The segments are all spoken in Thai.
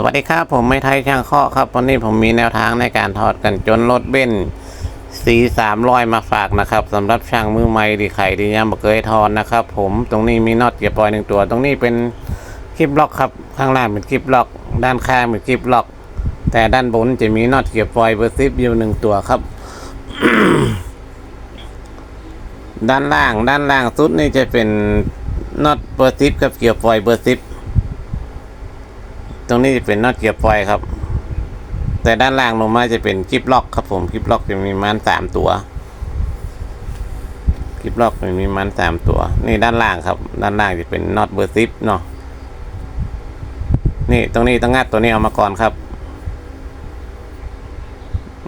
สวัสดีครับ ผมไม่ไทยช่างเคาะครับ วันนี้ผมมีแนวทางในการถอดกันจนรถเบ้นสีสามร้อยมาฝากนะครับสำหรับช่างมือใหม่ดีไข่ดียังบ่เคยถอดนะครับ ผมตรงนี้มีน็อตเกียร์ปล่อยหนึ่งตัว ตรงนี้เป็นคลิปล็อกครับ ข้างล่างเป็นคลิปล็อก ด้านข้างเป็นคลิปล็อก แต่ด้านบนจะมีน็อตเกียร์ปล่อยเบอร์ซิปอยู่หนึ่งตัวครับ ด้านล่างด้านล่างสุดนี่จะเป็นน็อตเบอร์ซิปกับเกียร์ปล่อยเบอร์ซิป ตรงนี้จะเป็นน็อตเกียร์ปล่อยครับ แต่ด้านล่างลงมาจะเป็นกิฟล็อกครับผมกิฟล็อกจะมีมันสามตัวกิฟล็อกจะมีมันสามตัว นี่ด้านล่างครับ ด้านล่างจะเป็นน็อตเบอร์ซิปเนาะนี่ตรงนี้ต้องงัดตัวนี้ออกมาก่อนครับ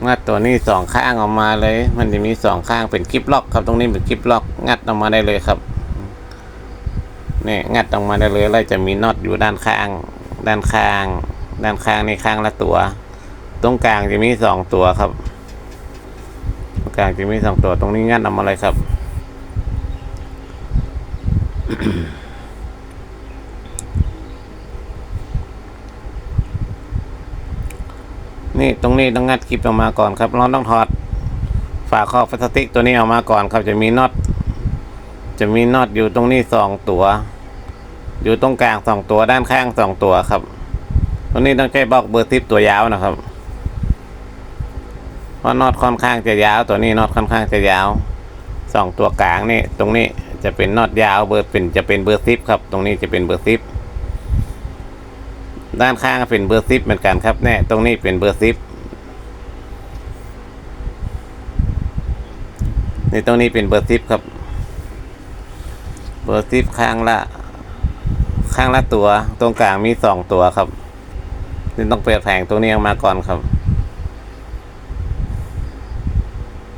งัดตัวนี้สองข้างออกมาเลย มันจะมีสองข้างเป็นกิฟล็อก ครับ ตรงนี้เป็นกิฟล็อก งัดออกมาได้เลยครับนี่งัดออกมาได้เลยแล้วจะมีน็อตอยู่ด้านข้าง ด้านข้าง ด้านข้างนี่ข้างละตัว ตรงกลางจะมีสองตัวครับ ตรงกลางจะมีสองตัวตรงนี้งัดออกมาเลยครับ นี่ตรงนี้ต้องงัดคลิปออกมาก่อนครับเราต้องถอดฝาครอบพลาสติกตัวนี้ออกมาก่อนครับจะมีน็อตจะมีน็อตอยู่ตรงนี้สองตัว อยู่ตรงกลางสองตัวด้านข้างสองตัวครับตรงนี้ต้องใช้บล็อกเบอร์ทิปตัวยาวนะครับเพราะน็อตค่อนข้างจะยาว ตัวนี้น็อตค่อนข้างจะยาวสองตัวกลางนี่ตรงนี้จะเป็นน็อตยาวเบอร์เป็นจะเป็นเบอร์ซิปครับตรงนี้จะเป็นเบอร์ซิปด้านข้างเป็นเบอร์ซิปเหมือนกันครับแน่ตรงนี้เป็นเบอร์ซิปนี่ตรงนี้เป็นเบอร์ซิปครับ เบอร์ซิปข้างละ ข้างละตัว ตรงกลางมีสองตัวครับนี่ต้องเปิดแผงตัวนี้ออกมาก่อนครับ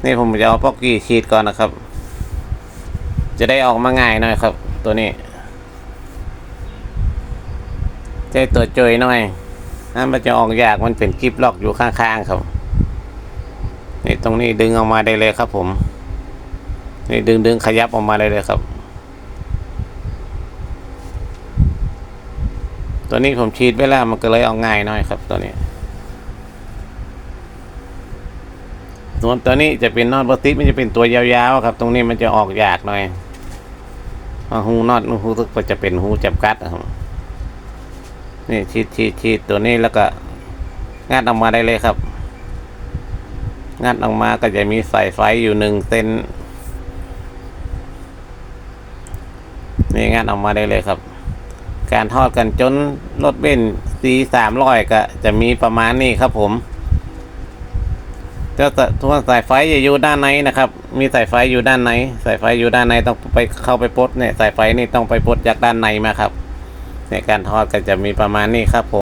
นี่ผมจะเอาป๊อกกี้ชีดก่อนนะครับ จะได้ออกมาง่ายหน่อยครับ ตัวนี้ใช้ตัวจอยหน่อยนั่นมันจะออกยากมันเป็นคลิปล็อกอยู่ข้างๆครับ นี่ตรงนี้ดึงออกมาได้เลยครับผม นี่ดึงดึงขยับออกมาได้เลยครับ ตัวนี้ผมชีดไว้แล้วมันก็เลยเอาง่ายหน่อยครับตัวนี้ส่วนตัวนี้จะเป็นนอตบอติมันจะเป็นตัวยาวๆครับ ตรงนี้มันจะออกยากหน่อยหูนอตหูทึกก็จะเป็นหูจับกัดครับนี่ชีดชีดชีดตัวนี้แล้วก็งัดออกมาได้เลยครับ งัดออกมาก็จะมีสายไฟอยู่หนึ่งเส้นนี่งัดออกมาได้เลยครับ การทอดกันจนรถเบนซ์ซีสามร้อยก็จะมีประมาณนี้ครับผมจะทวนสายไฟจะอยู่ด้านในนะครับ มีสายไฟอยู่ด้านในสายไฟอยู่ด้านในต้องไปเข้าไปปลดเนี่ยสายไฟนี่ต้องไปปลดจากด้านในมาครับ ในการทอดก็จะมีประมาณนี้ครับผม